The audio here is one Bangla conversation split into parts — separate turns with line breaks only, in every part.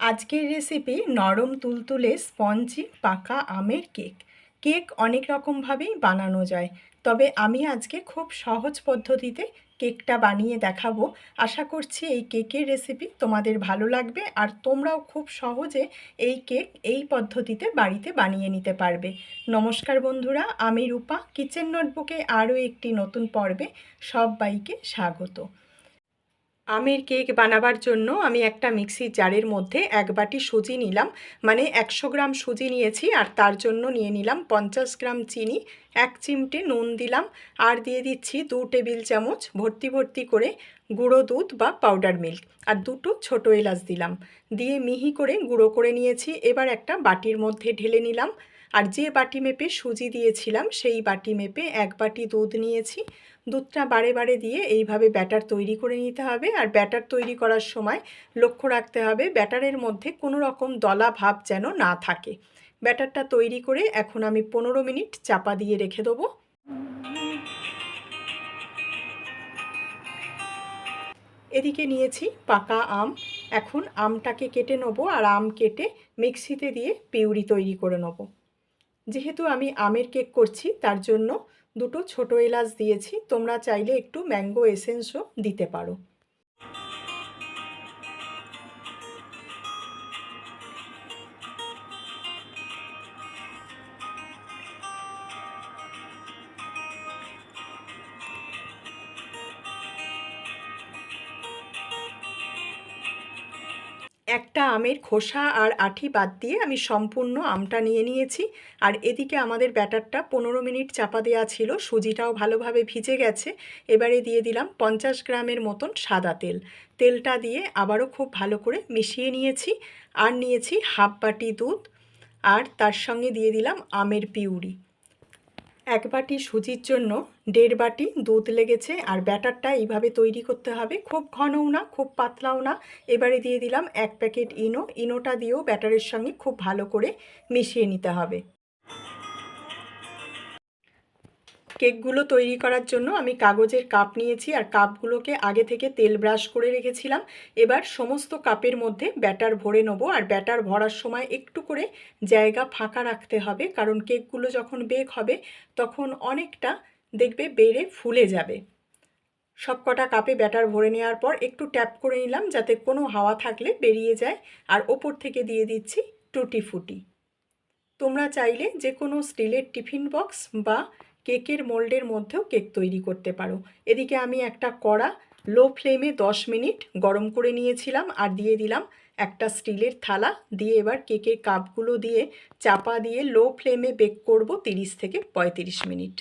আজকের রেসিপি নরম তুলতুলে স্পঞ্জি, পাকা আমের কেক। কেক অনেক রকমভাবেই বানানো যায়, তবে আমি আজকে খুব সহজ পদ্ধতিতে কেকটা বানিয়ে দেখাবো। আশা করছি এই কেকের রেসিপি তোমাদের ভালো লাগবে, আর তোমরাও খুব সহজে এই কেক এই পদ্ধতিতে বাড়িতে বানিয়ে নিতে পারবে। নমস্কার বন্ধুরা, আমি রূপা। কিচেন নোটবুকে আরও একটি নতুন পর্বে সবাইকে স্বাগত। আমের কেক বানাবার জন্য আমি একটা মিক্সির জারের মধ্যে এক বাটি সুজি নিলাম। মানে একশো গ্রাম সুজি নিয়েছি আর তার জন্য নিয়ে নিলাম পঞ্চাশ গ্রাম চিনি, এক চিমটে নুন দিলাম আর দিয়ে দিচ্ছি দু টেবিল চামচ ভর্তি ভর্তি করে গুঁড়ো দুধ বা পাউডার মিল্ক আর দুটো ছোটো এলাচ দিলাম। দিয়ে মিহি করে গুঁড়ো করে নিয়েছি, এবার একটা বাটির মধ্যে ঢেলে নিলাম। আর যে বাটি মেপে সুজি দিয়েছিলাম সেই বাটি মেপে এক বাটি দুধ নিয়েছি। দুধটা বারে বারে দিয়ে এইভাবে ব্যাটার তৈরি করে নিতে হবে। আর ব্যাটার তৈরি করার সময় লক্ষ্য রাখতে হবে ব্যাটারের মধ্যে কোনো রকম দলা ভাব যেন না থাকে। ব্যাটারটা তৈরি করে এখন আমি পনেরো মিনিট চাপা দিয়ে রেখে দেবো। এদিকে নিয়েছি পাকা আম। এখন আমটাকে কেটে নেব আর আম কেটে মিক্সিতে দিয়ে পিউরি তৈরি করে নেব। যেহেতু আমি আমের কেক করছি, তার জন্য দুটো ছোট এলাচ দিয়েছি। তোমরা চাইলে একটু ম্যাঙ্গো এসেন্সও দিতে পারো। একটা আমের খোসা আর আঠি বাদ দিয়ে আমি সম্পূর্ণ আমটা নিয়ে নিয়েছি। আর এদিকে আমাদের ব্যাটারটা পনেরো মিনিট চাপা দেওয়া ছিল, সুজিটাও ভালোভাবে ভিজে গেছে। এবারে দিয়ে দিলাম পঞ্চাশ গ্রামের মতন সাদা তেল। তেলটা দিয়ে আবারও খুব ভালো করে মিশিয়ে নিয়েছি। আর নিয়েছি হাফ বাটি দুধ। আর তার সঙ্গে দিয়ে দিলাম আমের পিউরি। এক বাটি সুজির জন্য দেড় বাটি দুধ লেগেছে আর ব্যাটারটা এইভাবে তৈরি করতে হবে। খুব ঘনও না, খুব পাতলাও না। এবারে দিয়ে দিলাম এক প্যাকেট ইনো। ইনোটা দিয়েও ব্যাটারের সঙ্গে খুব ভালো করে মিশিয়ে নিতে হবে। কেকগুলো তৈরি করার জন্য আমি কাগজের কাপ নিয়েছি আর কাপগুলোকে আগে থেকে তেল ব্রাশ করে রেখেছিলাম। এবার সমস্ত কাপের মধ্যে ব্যাটার ভরে নেব আর ব্যাটার ভরার সময় একটু করে জায়গা ফাঁকা রাখতে হবে কারণ কেকগুলো যখন বেক হবে তখন অনেকটা দেখবে বেড়ে ফুলে যাবে। সব কটা কাপে ব্যাটার ভরে নেওয়ার পর একটু ট্যাপ করে নিলাম যাতে কোনো হাওয়া থাকলে বেরিয়ে যায় আর ওপর থেকে দিয়ে দিচ্ছি টুটি ফুটি তোমরা চাইলে যে কোনো স্টিলের টিফিন বক্স বা কেকের মোল্ডের মধ্যেও কেক তৈরি করতে পারো। এদিকে আমি একটা কড়া লো ফ্লেমে 10 মিনিট গরম করে নিয়েছিলাম আর দিয়ে দিলাম একটা স্টিলের থালা। দিয়ে এবার কেকের কাপগুলো দিয়ে চাপা দিয়ে লো ফ্লেমে বেক করব 30 থেকে 35 মিনিট।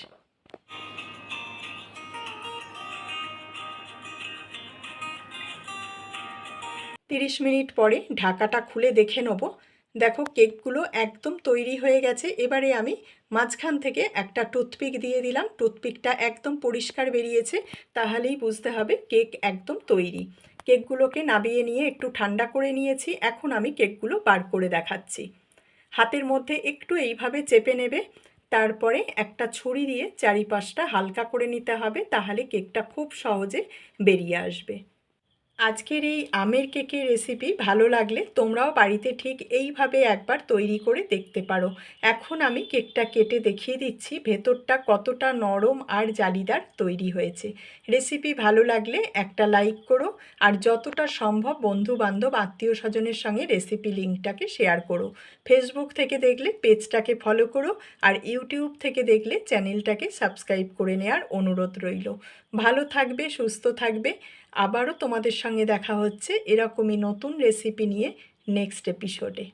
তিরিশ মিনিট পরে ঢাকাটা খুলে দেখে নেব দেখো কেকগুলো একদম তৈরি হয়ে গেছে। এবারে আমি মাঝখান থেকে একটা টুথপিক দিয়ে দিলাম। টুথপিকটা একদম পরিষ্কার বেরিয়েছে, তাহলেই বুঝতে হবে কেক একদম তৈরি। কেকগুলোকে নাবিয়ে নিয়ে একটু ঠান্ডা করে নিয়েছি, এখন আমি কেকগুলো বার করে দেখাচ্ছি। হাতের মধ্যে একটু এইভাবে চেপে নেবে, তারপরে একটা ছুরি দিয়ে চারিপাশটা হালকা করে নিতে হবে, তাহলে কেকটা খুব সহজে বেরিয়ে আসবে। আজকের এই আমের কেকের রেসিপি ভালো লাগলে তোমরাও বাড়িতে ঠিক এইভাবে একবার তৈরি করে দেখতে পারো। এখন আমি কেকটা কেটে দেখিয়ে দিচ্ছি, ভেতরটা কতটা নরম আর জালিদার তৈরি হয়েছে। রেসিপি ভালো লাগলে একটা লাইক করো, আর যতটা সম্ভব বন্ধু বান্ধব আত্মীয় স্বজনের সঙ্গে রেসিপি লিঙ্কটাকে শেয়ার করো। ফেসবুক থেকে দেখলে পেজটাকে ফলো করো, আর ইউটিউব থেকে দেখলে চ্যানেলটাকে সাবস্ক্রাইব করে নেওয়ার অনুরোধ রইল। ভালো থাকবে, সুস্থ থাকবে। আবারও তোমাদের সঙ্গে দেখা হচ্ছে। এরকমই নতুন রেসিপি নিয়ে নেক্সট এপিসোডে